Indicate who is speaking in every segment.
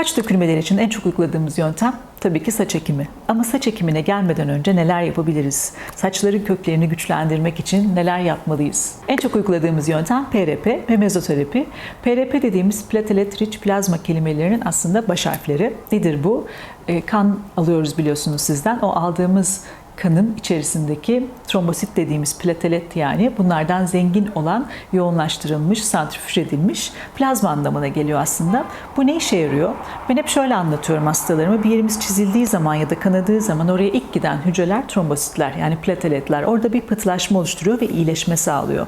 Speaker 1: Saç dökülmeleri için en çok uyguladığımız yöntem tabii ki saç ekimi. Ama saç ekimine gelmeden önce neler yapabiliriz? Saçların köklerini güçlendirmek için neler yapmalıyız? En çok uyguladığımız yöntem PRP ve mezoterapi. PRP dediğimiz platelet rich plazma kelimelerinin aslında baş harfleri. Nedir bu? E, kan alıyoruz biliyorsunuz sizden. O aldığımız kanın içerisindeki trombosit dediğimiz platelet yani bunlardan zengin olan yoğunlaştırılmış, santrifüj edilmiş plazma anlamına geliyor aslında. Bu ne işe yarıyor? Ben hep şöyle anlatıyorum hastalarıma. Bir yerimiz çizildiği zaman ya da kanadığı zaman oraya ilk giden hücreler trombositler yani plateletler. Orada bir pıhtılaşma oluşturuyor ve iyileşme sağlıyor.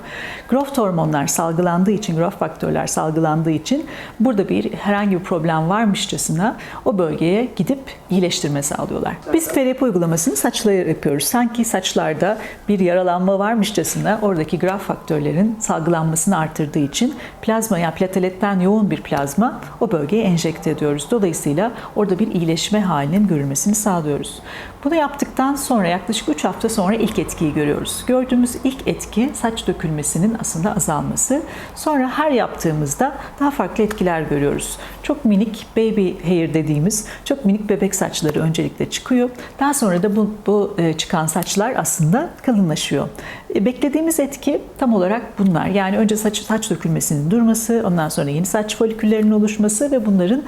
Speaker 1: Growth hormonlar salgılandığı için, growth faktörler salgılandığı için burada bir herhangi bir problem varmışçasına o bölgeye gidip iyileştirme sağlıyorlar. Biz PRP uygulamasını saçlara yapıyoruz. Sanki saçlarda bir yaralanma varmışçasına oradaki graf faktörlerin salgılanmasını artırdığı için plazma ya yani plateletten yoğun bir plazma o bölgeye enjekte ediyoruz. Dolayısıyla orada bir iyileşme halinin görülmesini sağlıyoruz. Bunu yaptıktan sonra yaklaşık 3 hafta sonra ilk etkiyi görüyoruz. Gördüğümüz ilk etki saç dökülmesinin aslında azalması. Sonra her yaptığımızda daha farklı etkiler görüyoruz. Çok minik baby hair dediğimiz çok minik bebek saçları öncelikle çıkıyor. Daha sonra da bu, bu çıkan saçlar aslında kalınlaşıyor. Beklediğimiz etki tam olarak bunlar. Yani önce saç, saç dökülmesinin durması, ondan sonra yeni saç foliküllerinin oluşması ve bunların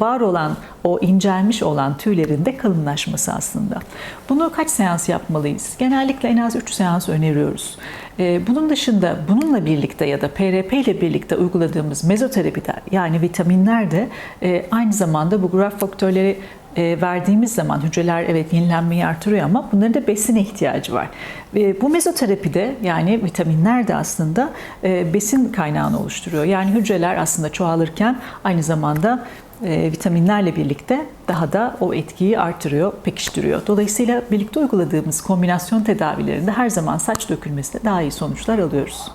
Speaker 1: var olan o incelmiş olan tüylerin de kalınlaşması aslında. Bunu kaç seans yapmalıyız? Genellikle en az 3 seans öneriyoruz. Bunun dışında bununla birlikte ya da PRP ile birlikte uyguladığımız mezoterapiler yani vitaminler de aynı zamanda bu graf faktörleri verdiğimiz zaman hücreler evet yenilenmeyi artırıyor ama bunların da besine ihtiyacı var. Bu mezoterapide yani vitaminler de aslında besin kaynağını oluşturuyor. Yani hücreler aslında çoğalırken aynı zamanda vitaminlerle birlikte daha da o etkiyi artırıyor, pekiştiriyor. Dolayısıyla birlikte uyguladığımız kombinasyon tedavilerinde her zaman saç dökülmesinde daha iyi sonuçlar alıyoruz.